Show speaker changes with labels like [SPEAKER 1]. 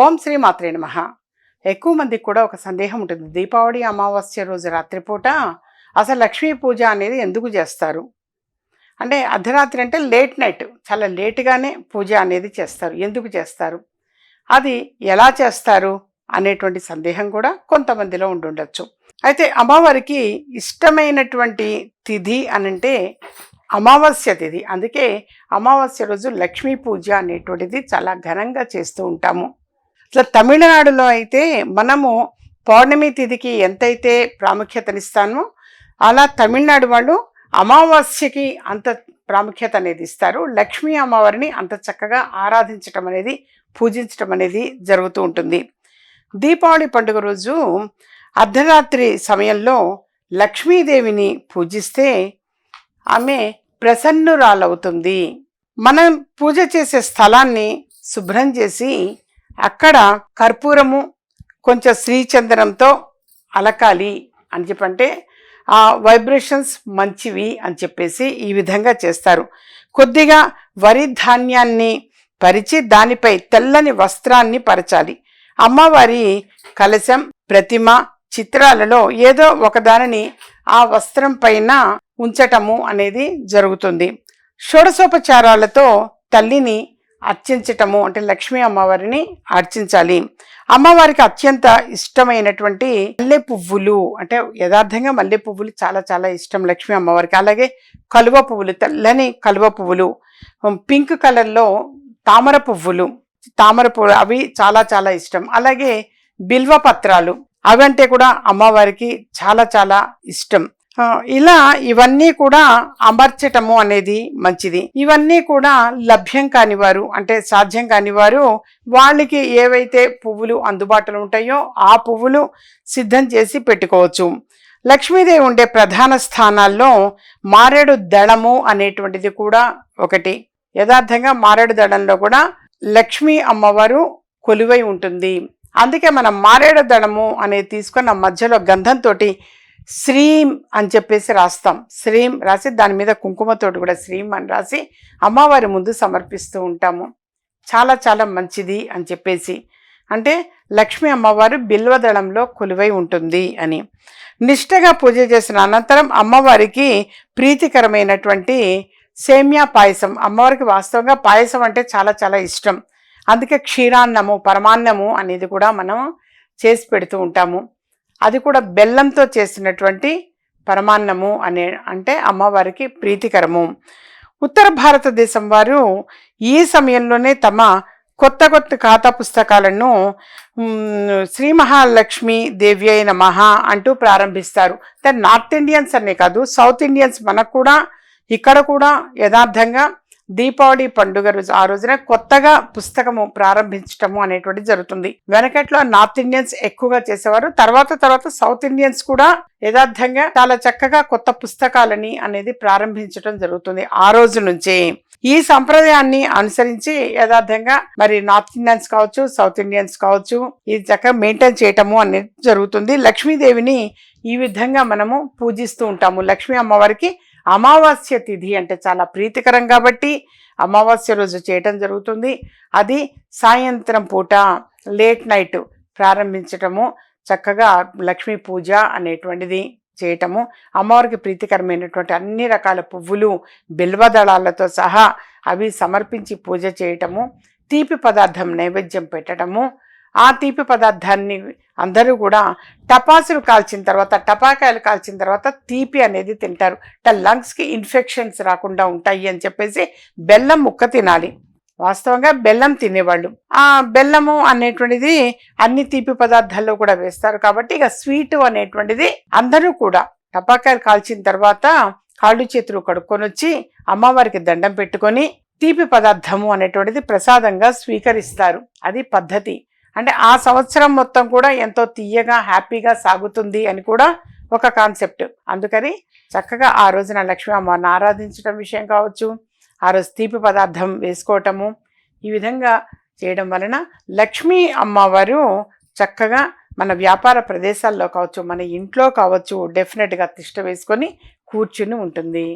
[SPEAKER 1] ఓం శ్రీ మాత్రే నమ. ఎక్కువ మందికి కూడా ఒక సందేహం ఉంటుంది. దీపావళి అమావాస్య రోజు రాత్రిపూట అసలు లక్ష్మీ పూజ అనేది ఎందుకు చేస్తారు? అంటే అర్ధరాత్రి అంటే లేట్ నైట్ చాలా లేటుగానే పూజ అనేది చేస్తారు. ఎందుకు చేస్తారు? అది ఎలా చేస్తారు? అనేటువంటి సందేహం కూడా కొంతమందిలో ఉండుండొచ్చు. అయితే అమ్మవారికి ఇష్టమైనటువంటి తిథి అనంటే అమావాస్య తిథి. అందుకే అమావాస్య రోజు లక్ష్మీ పూజ అనేటువంటిది చాలా ఘనంగా చేస్తూ ఉంటాము. ఇట్లా తమిళనాడులో అయితే మనము పౌర్ణమి తిథికి ఎంతైతే ప్రాముఖ్యతనిస్తామో అలా తమిళనాడు వాళ్ళు అమావాస్యకి అంత ప్రాముఖ్యత అనేది ఇస్తారు. లక్ష్మీ అమ్మవారిని అంత చక్కగా ఆరాధించటం అనేది పూజించటం అనేది జరుగుతూ ఉంటుంది. దీపావళి పండుగ రోజు అర్ధరాత్రి సమయంలో లక్ష్మీదేవిని పూజిస్తే ఆమె ప్రసన్నురాలవుతుంది. మనం పూజ చేసే స్థలాన్ని శుభ్రం చేసి అక్కడ కర్పూరము కొంచెం శ్రీచందనంతో అలకాలి అని చెప్పంటే ఆ వైబ్రేషన్స్ మంచివి అని చెప్పేసి ఈ విధంగా చేస్తారు. కొద్దిగా వరి ధాన్యాన్ని పరిచి దానిపై తెల్లని వస్త్రాన్ని పరచాలి. అమ్మవారి కలశం ప్రతిమ చిత్రాలలో ఏదో ఒకదానిని ఆ వస్త్రం పైన ఉంచటము అనేది జరుగుతుంది. షోడసోపచారాలతో తల్లిని అర్చించటము అంటే లక్ష్మీ అమ్మవారిని అర్చించాలి. అమ్మవారికి అత్యంత ఇష్టమైనటువంటి మల్లె పువ్వులు అంటే యథార్థంగా మల్లె పువ్వులు చాలా చాలా ఇష్టం లక్ష్మీ అమ్మవారికి. అలాగే కలువ పువ్వులు తెల్లని కలువ పువ్వులు పింక్ కలర్లో తామర పువ్వులు తామర పువ్వులు అవి చాలా చాలా ఇష్టం. అలాగే బిల్వ పత్రాలు అవంటే కూడా అమ్మవారికి చాలా చాలా ఇష్టం. ఇలా ఇవన్నీ కూడా అమర్చటము అనేది మంచిది. ఇవన్నీ కూడా లభ్యం కాని వారు అంటే సాధ్యం కాని వారు వాళ్ళకి ఏవైతే పువ్వులు అందుబాటులో ఉంటాయో ఆ పువ్వులు సిద్ధం చేసి పెట్టుకోవచ్చు. లక్ష్మీదేవి ఉండే ప్రధాన స్థానాల్లో మారేడు దళము అనేటువంటిది కూడా ఒకటి. యథార్థంగా మారేడు దళంలో కూడా లక్ష్మీ అమ్మవారు కొలువై ఉంటుంది. అందుకే మనం మారేడు దళము అనేది తీసుకొని మధ్యలో గంధంతో శ్రీం అని చెప్పేసి రాస్తాం. శ్రీం రాసి దాని మీద కుంకుమతోటి కూడా శ్రీం అని రాసి అమ్మవారి ముందు సమర్పిస్తూ ఉంటాము. చాలా చాలా మంచిది అని చెప్పేసి. అంటే లక్ష్మీ అమ్మవారు బిల్వదళంలో కొలువై ఉంటుంది అని. నిష్టగా పూజ చేసిన అనంతరం అమ్మవారికి ప్రీతికరమైనటువంటి సేమ్యా పాయసం. అమ్మవారికి వాస్తవంగా పాయసం అంటే చాలా చాలా ఇష్టం. అందుకే క్షీరాన్నము పరమాన్నము అనేది కూడా మనం చేసి పెడుతూ ఉంటాము. అది కూడా బెల్లంతో చేసినటువంటి పరమాన్నము అనే అంటే అమ్మవారికి ప్రీతికరము. ఉత్తర భారతదేశం వారు ఈ సమయంలోనే తమ కొత్త కొత్త ఖాతా పుస్తకాలను శ్రీ మహాలక్ష్మి దేవి అయిన మహా అంటూ ప్రారంభిస్తారు. దాని నార్త్ ఇండియన్స్ అనే కాదు సౌత్ ఇండియన్స్ మనకు కూడా ఇక్కడ కూడా యథార్థంగా దీపావళి పండుగ రోజు ఆ రోజున కొత్తగా పుస్తకము ప్రారంభించటము అనేటువంటిది జరుగుతుంది. వెనకట్లో నార్త్ ఇండియన్స్ ఎక్కువగా చేసేవారు. తర్వాత తర్వాత సౌత్ ఇండియన్స్ కూడా యథార్థంగా చాలా చక్కగా కొత్త పుస్తకాలని అనేది ప్రారంభించడం జరుగుతుంది ఆ రోజు నుంచే. ఈ సంప్రదాయాన్ని అనుసరించి యథార్థంగా మరి నార్త్ ఇండియన్స్ కావచ్చు సౌత్ ఇండియన్స్ కావచ్చు ఇది చక్కగా మెయింటైన్ చేయటము అనేది జరుగుతుంది. లక్ష్మీదేవిని ఈ విధంగా మనము పూజిస్తూ ఉంటాము. లక్ష్మీ అమ్మవారికి అమావాస్య తిథి అంటే చాలా ప్రీతికరం కాబట్టి అమావాస్య రోజు చేయటం జరుగుతుంది. అది సాయంత్రం పూట లేట్ నైట్ ప్రారంభించటము చక్కగా లక్ష్మీ పూజ అనేటువంటిది చేయటము అమ్మవారికి ప్రీతికరమైనటువంటి అన్ని రకాల పువ్వులు బిల్వదళాలతో సహా అవి సమర్పించి పూజ చేయటము తీపి పదార్థం నైవేద్యం పెట్టడము ఆ తీపి పదార్థాన్ని అందరూ కూడా టపాసులు కాల్చిన తర్వాత టపాకాయలు కాల్చిన తర్వాత తీపి అనేది తింటారు. లంగ్స్కి ఇన్ఫెక్షన్స్ రాకుండా ఉంటాయి అని చెప్పేసి బెల్లం ముక్క తినాలి. వాస్తవంగా బెల్లం తినేవాళ్ళు. ఆ బెల్లము అనేటువంటిది అన్ని తీపి పదార్థాల్లో కూడా వేస్తారు కాబట్టి ఇక స్వీట్ అనేటువంటిది అందరూ కూడా టపాకాయలు కాల్చిన తర్వాత కాళ్ళు చేతులు కడుక్కొని వచ్చి అమ్మవారికి దండం పెట్టుకొని తీపి పదార్థము అనేటువంటిది ప్రసాదంగా స్వీకరిస్తారు. అది పద్ధతి. అంటే ఆ సంవత్సరం మొత్తం కూడా ఎంతో తీయగా హ్యాపీగా సాగుతుంది అని కూడా ఒక కాన్సెప్ట్. అందుకని చక్కగా ఆ రోజున లక్ష్మీ అమ్మవారిని ఆరాధించడం విషయం కావచ్చు ఆ రోజు తీపి పదార్థం వేసుకోవటము ఈ విధంగా చేయడం వలన లక్ష్మీ అమ్మవారు చక్కగా మన వ్యాపార ప్రదేశాల్లో కావచ్చు మన ఇంట్లో కావచ్చు డెఫినెట్గా తిష్ట వేసుకొని కూర్చుని ఉంటుంది.